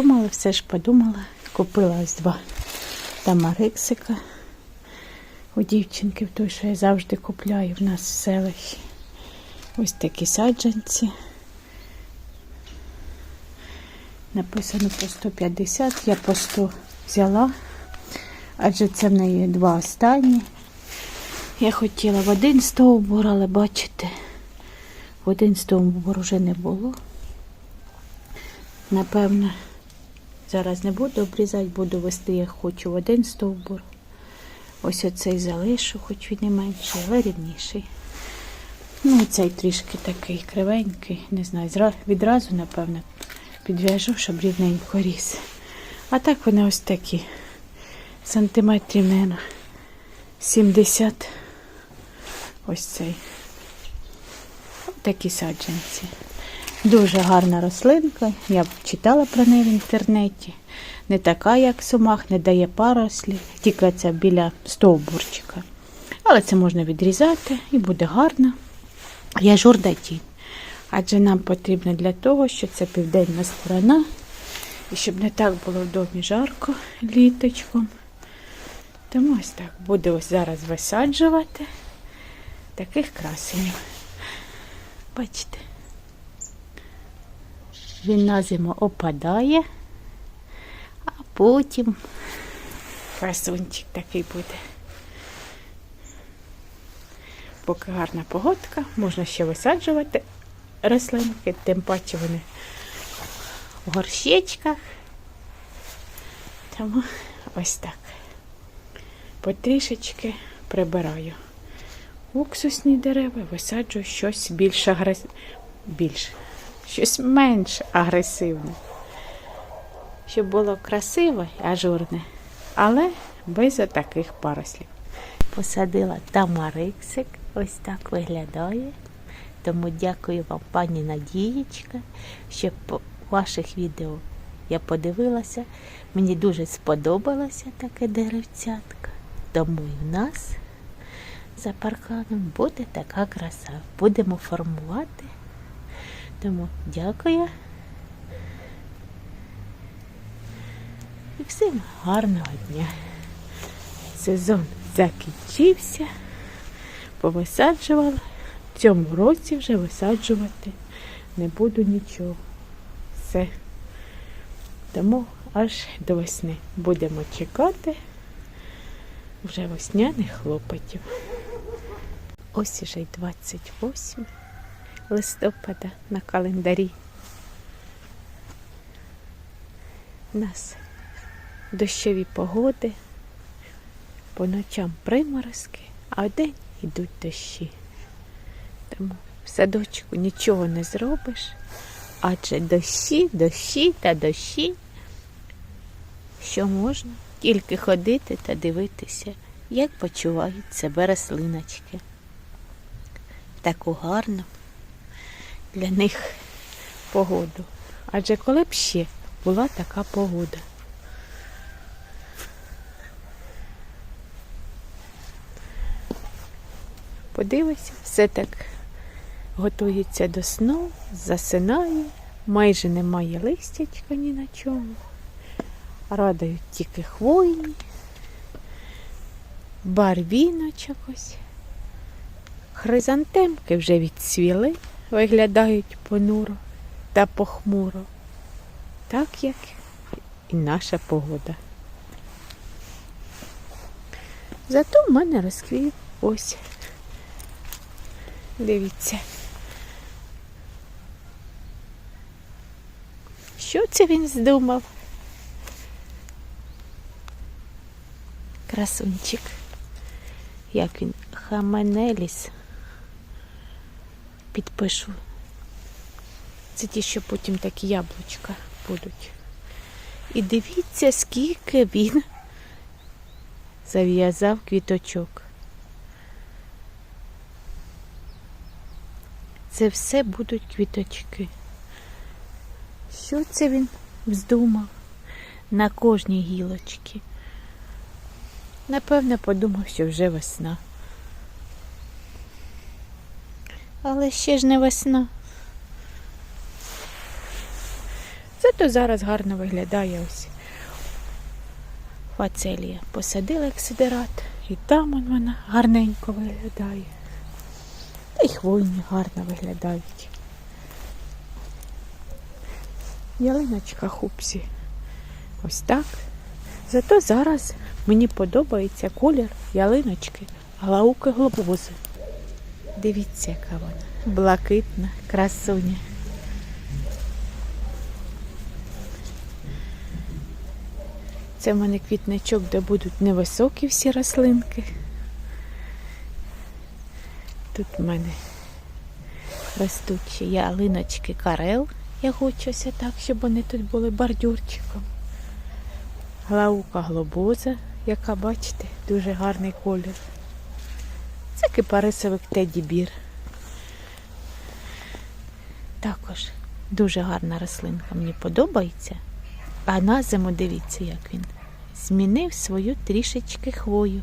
Думала, все ж подумала, купила ось два тамариксика у дівчинки, в той, що я завжди купляю в нас в селищі. Ось такі саджанці. Написано по 150, я по 100 взяла, адже це в неї два останні. Я хотіла в один стовбур, але бачите, в один стовбур вже не було. Напевно, зараз не буду обрізати, буду вести, як хочу в один стовбур. Ось оцей залишу, хоч він і менший, але рівніший. Ну, і цей трішки такий кривенький, не знаю, відразу, напевно, підв'яжу, щоб рівненько ріс. А так вони ось такі. Сантиметрів, мабуть, 70. Ось цей. Такі саджанці. Дуже гарна рослинка. Я читала про неї в інтернеті. Не така, як сумах, не дає парослі, тільки це біля стовбурчика. Але це можна відрізати і буде гарно. Я журда тінь. Адже нам потрібно для того, що це південна сторона. І щоб не так було в домі жарко літочком. Тому ось так буду ось зараз висаджувати таких красенів. Бачите, він на зиму опадає, а потім красунчик такий буде. Поки гарна погодка, можна ще висаджувати рослинки, тим паче вони в горщечках. Тому ось так. Потрішечки прибираю уксусні дерева, висаджую щось більш агрес... більш, щось менш агресивне. Щоб було красиве і ажурне, але без таких парослів. Посадила тамариксик, ось так виглядає. Тому дякую вам, пані Надієчка, що ваших відео я подивилася. Мені дуже сподобалося таке деревцятка. Тому і в нас за парканом буде така краса. Будемо формувати. Тому дякую. І всім гарного дня. Сезон закінчився, повисаджувала. В цьому році вже висаджувати не буду нічого. Все. Тому аж до весни будемо чекати вже весняних хлопотів. Ось уже й 28 листопада на календарі. У нас дощові погоди, по ночам приморозки, а вдень йдуть дощі. Тому в садочку нічого не зробиш, адже дощі, дощі та дощі, що можна тільки ходити та дивитися, як почувають себе рослиночки. Таку гарну для них погоду. Адже коли б ще була така погода. Подивися, все так готується до сну, засинає, майже немає листячка ні на чому. Радають тільки хвойні, барвіночок ось. Хризантемки вже відцвіли, виглядають понуро та похмуро, так як і наша погода. Зато в мене розквів ось. Дивіться. Що це він здумав? Красунчик. Як він? Хаменеліс. Підпишу. Це ті, що потім такі яблучка будуть. І дивіться, скільки він зав'язав квіточок. Це все будуть квіточки. Що це він вздумав на кожній гілочці? Напевне, подумав, що вже весна. Але ще ж не весна. Зато зараз гарно виглядає ось фацелія. Посадила ексидерат, і там он вона гарненько виглядає. Та й хвойні гарно виглядають. Ялиночка хупсі. Ось так. Зато зараз мені подобається колір ялиночки глауки глобузи. Дивіться, яка вона. Блакитна, красуня. Це в мене квітничок, де будуть невисокі всі рослинки. Тут в мене ростуть ще ялиночки карел. Я хочу ось так, щоб вони тут були бордюрчиком. Глаука глобоза, яка, бачите, дуже гарний колір. Це кипарисовик Теді Бір. Також дуже гарна рослинка, мені подобається. А на зиму дивіться, як він змінив свою трішечки хвою.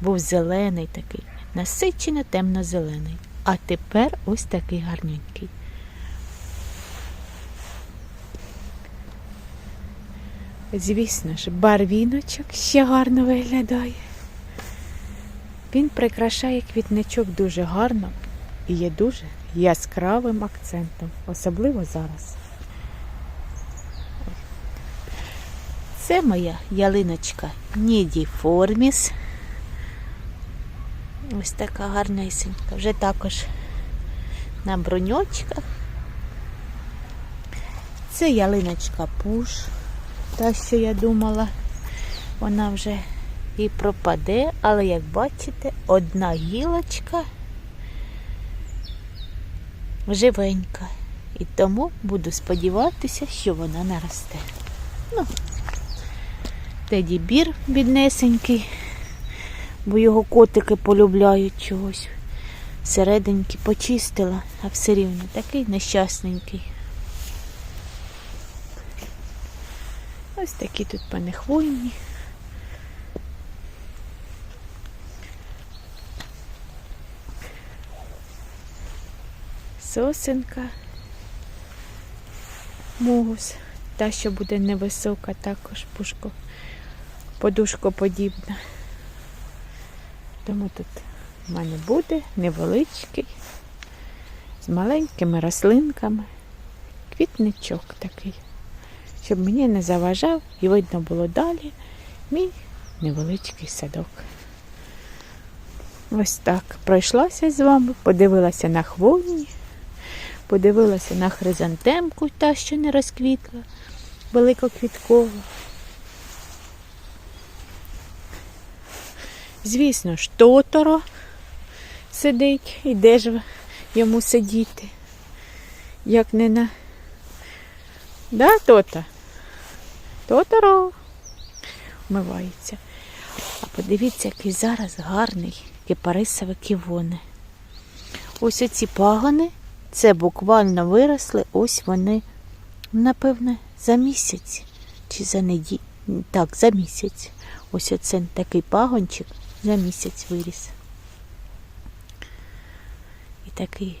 Був зелений такий, насичено темно-зелений. А тепер ось такий гарненький. Звісно ж, барвіночок ще гарно виглядає. Він прикрашає квітничок дуже гарно і є дуже яскравим акцентом, особливо зараз. Це моя ялиночка Нідіформіс. Ось така гарнесенька. Вже також на броньочках. Це ялиночка Пуш. Та, що я думала, вона вже і пропаде, але як бачите, одна гілочка живенька. І тому буду сподіватися, що вона наросте. Ну, Теді бір біднесенький, бо його котики полюбляють чогось. Середеньки почистила, а все рівно такий нещасненький. Ось такі тут панихвойні. Сосенка. Мугус. Та, що буде невисока, також пушко, подушкоподібна. Тому тут в мене буде невеличкий, з маленькими рослинками, квітничок такий щоб мені не заважав і видно було далі мій невеличкий садок. Ось так пройшлася з вами, подивилася на хвойні, подивилася на хризантемку, та, що не розквітла, великоквіткова. Звісно ж, тоторо сидить, і де ж йому сидіти, як не на Да, тота? Тоторо вмивається. А подивіться, який зараз гарний кипарисовий ківони. Ось оці пагони, це буквально виросли, ось вони, напевне, за місяць чи за неділю. Так, за місяць. Ось оце такий пагончик за місяць виріс. І такий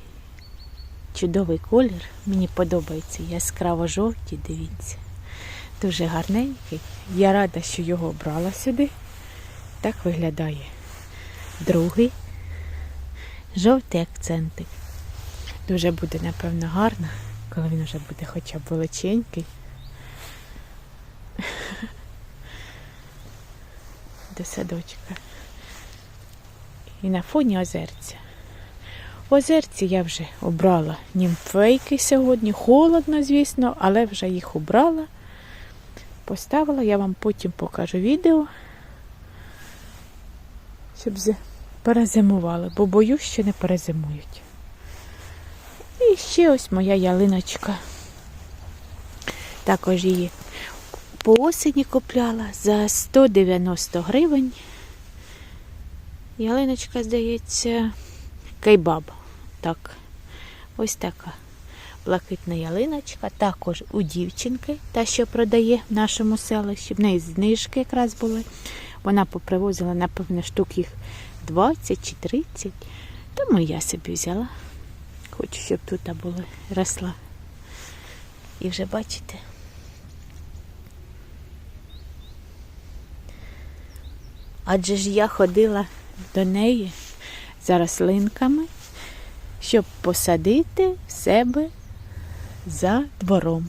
чудовий колір. Мені подобається яскраво жовті, дивіться. Дуже гарненький. Я рада, що його обрала сюди. Так виглядає. Другий жовтий акцентик. Дуже буде, напевно, гарно, коли він вже буде хоча б величенький. До садочка. І на фоні озерця. Озерці я вже обрала німфейки сьогодні. Холодно, звісно, але вже їх обрала. Поставила, я вам потім покажу відео, щоб перезимували, бо боюсь, що не перезимують. І ще ось моя ялиночка. Також її по осені купляла за 190 гривень. Ялиночка, здається, кейбаб. Так, ось така блакитна ялиночка. Також у дівчинки, та, що продає в нашому селищі. В неї знижки якраз були. Вона попривозила, напевно, штук їх 20 чи 30. Тому я собі взяла. Хочу, щоб тут були росла. І вже бачите. Адже ж я ходила до неї за рослинками, щоб посадити себе за двором.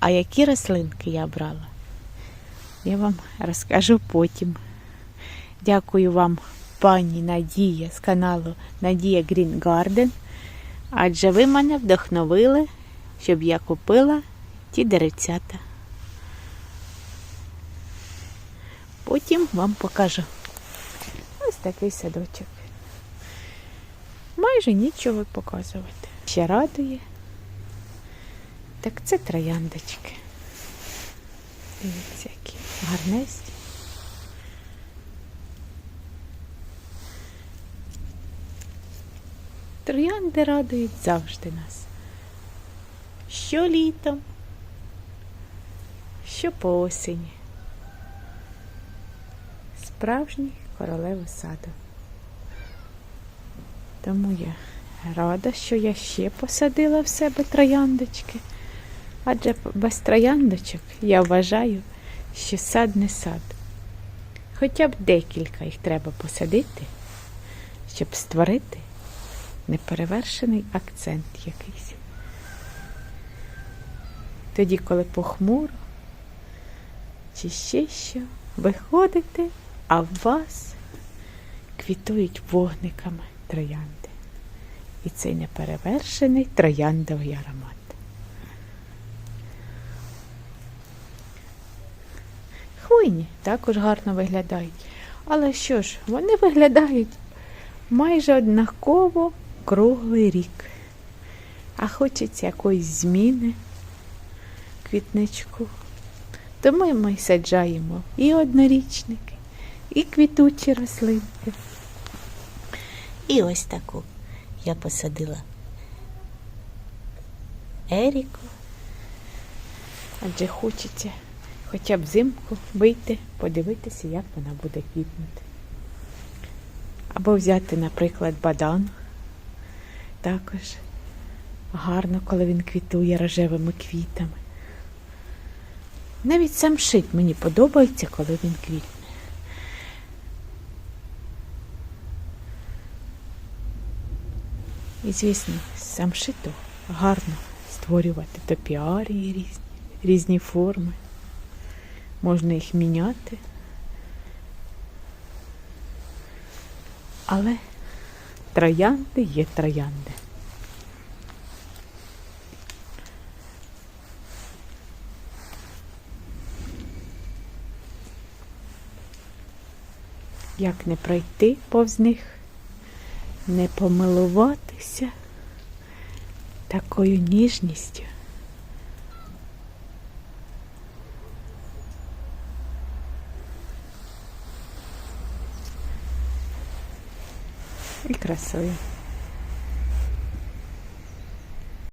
А які рослинки я брала? Я вам розкажу потім. Дякую вам, пані Надія з каналу Надія Green Garden. Адже ви мене вдохновили, щоб я купила ті деревцята. Потім вам покажу. Ось такий садочок. Майже нічого показувати. Ще радує. Так це трояндочки. Дивіться, які гарнесті. Троянди радують завжди нас. Що літом, що по осені. Справжні королеви саду. Тому я рада, що я ще посадила в себе трояндочки. Адже без трояндочок я вважаю, що сад не сад. Хоча б декілька їх треба посадити, щоб створити неперевершений акцент якийсь. Тоді, коли похмуро, чи ще що, виходите, а в вас квітують вогниками троянди. І цей неперевершений трояндовий аромат. Хвойні також гарно виглядають. Але що ж, вони виглядають майже однаково круглий рік. А хочеться якоїсь зміни квітничку. Тому ми саджаємо і однорічники, і квітучі рослинки. І ось таку я посадила Еріку. Адже хочеться хоча б взимку вийти, подивитися, як вона буде квітнути. Або взяти, наприклад, бадан. Також гарно, коли він квітує рожевими квітами. Навіть сам шит мені подобається, коли він квітне. І, звісно, сам шито гарно створювати топіарії різні, різні форми. Можна їх міняти. Але троянди є троянди. Як не пройти повз них, не помилуватися такою ніжністю. красою.